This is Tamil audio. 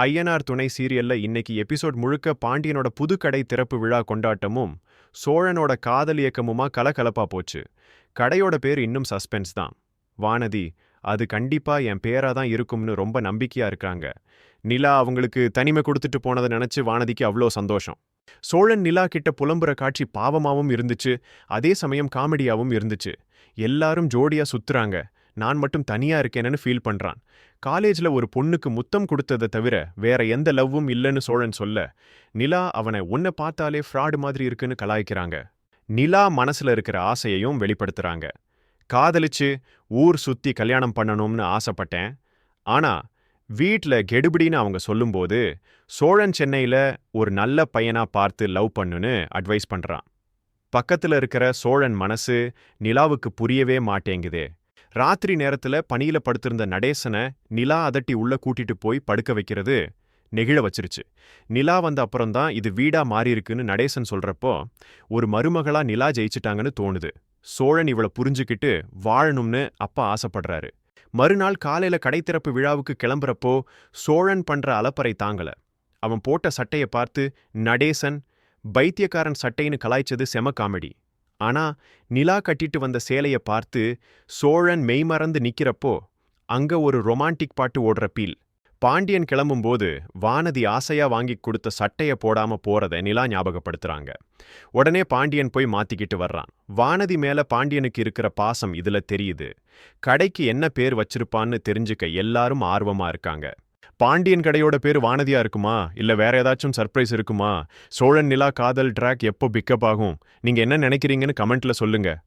ஐயனார் துணை சீரியல்ல இன்னைக்கு எபிசோட் முழுக்க பாண்டியனோட புதுக்கடை திறப்பு விழா கொண்டாட்டமும் சோழனோட காதல் இயக்கமுமா கலகலப்பா போச்சு. கடையோட பேர் இன்னும் சஸ்பென்ஸ் தான். வானதி அது கண்டிப்பா என் பேரா தான் இருக்கும்னு ரொம்ப நம்பிக்கையா இருக்காங்க. நிலா அவங்களுக்கு தனிமை கொடுத்துட்டு போனதை நினைச்சு வானதிக்கு அவ்வளோ சந்தோஷம். சோழன் நிலா கிட்ட புலம்புற காட்சி பாவமாவும் இருந்துச்சு அதே சமயம் காமெடியாவும் இருந்துச்சு. எல்லாரும் ஜோடியா சுத்துறாங்க. நான் மட்டும் தனியா இருக்கேனன்னு ஃபீல் பண்றான். காலேஜ்ல ஒரு பொண்ணுக்கு முத்தம் கொடுத்ததை தவிர வேற எந்த லவ்வும் இல்லைன்னு சோழன் சொல்ல நிலா அவனை உன்னை பார்த்தாலே ஃப்ராடு மாதிரி இருக்குன்னு கலாய்க்கிறாங்க. நிலா மனசுல இருக்கிற ஆசையையும் வெளிப்படுத்துறாங்க. காதலிச்சு ஊர் சுத்தி கல்யாணம் பண்ணணும்னு ஆசைப்பட்டேன். ஆனா வீட்ல கெடுபிடின்னு அவங்க சொல்லும்போது சோழன் சென்னையில ஒரு நல்ல பையனா பார்த்து லவ் பண்ணுன்னு அட்வைஸ் பண்றான். பக்கத்துல இருக்கிற சோழன் மனசு நிலாவுக்கு புரியவே மாட்டேங்குதே. ராத்திரி நேரத்துல பனியில படுத்திருந்த நடேசனை நிலா அதட்டி உள்ள கூட்டிட்டு போய் படுக்க வைக்கிறது நெகிழ வச்சிருச்சு. நிலா வந்த அப்புறம்தான் இது வீடா மாறியிருக்குன்னு நடேசன் சொல்றப்போ ஒரு மருமகளா நிலா ஜெயிச்சிட்டாங்கன்னு தோணுது. சோழன் இவளை புரிஞ்சுக்கிட்டு வாழணும்னு அப்பா ஆசைப்படுறாரு. மறுநாள் காலையில கடைத்திறப்பு விழாவுக்கு கிளம்புறப்போ சோழன் பண்ற அலப்பறை தாங்கல. அவன் போட்ட சட்டையை பார்த்து நடேசன் பைத்தியக்காரன் சட்டைன்னு கலாய்ச்சது செம காமெடி. ஆனா நிலா கட்டிட்டு வந்த சேலைய பார்த்து சோழன் மெய்மறந்து நிக்கிறப்போ அங்க ஒரு ரொமான்டிக் பாட்டு ஓடுற பீல் பாண்டியன் கிளம்பும்போது வானதி ஆசையா வாங்கி கொடுத்த சட்டைய போடாம போறத நிலா ஞாபகப்படுத்துறாங்க. உடனே பாண்டியன் போய் மாத்திக்கிட்டு வர்றான். வானதி மேல பாண்டியனுக்கு இருக்கிற பாசம் இதுல தெரியுது. கடைக்கு என்ன பேர் வச்சிருப்பான்னு தெரிஞ்சுக்க எல்லாரும் ஆர்வமா இருக்காங்க. பாண்டியன் கடையோட பேர் வானதியா இருக்குமா? இல்ல வேற ஏதாச்சும் சர்ப்ரைஸ் இருக்குமா? சோழன் நிலா காதல் ட்ராக் எப்போ பிக்கப் ஆகும்? நீங்க என்ன நினைக்கிறீங்கன்னு கமெண்ட்ல சொல்லுங்க.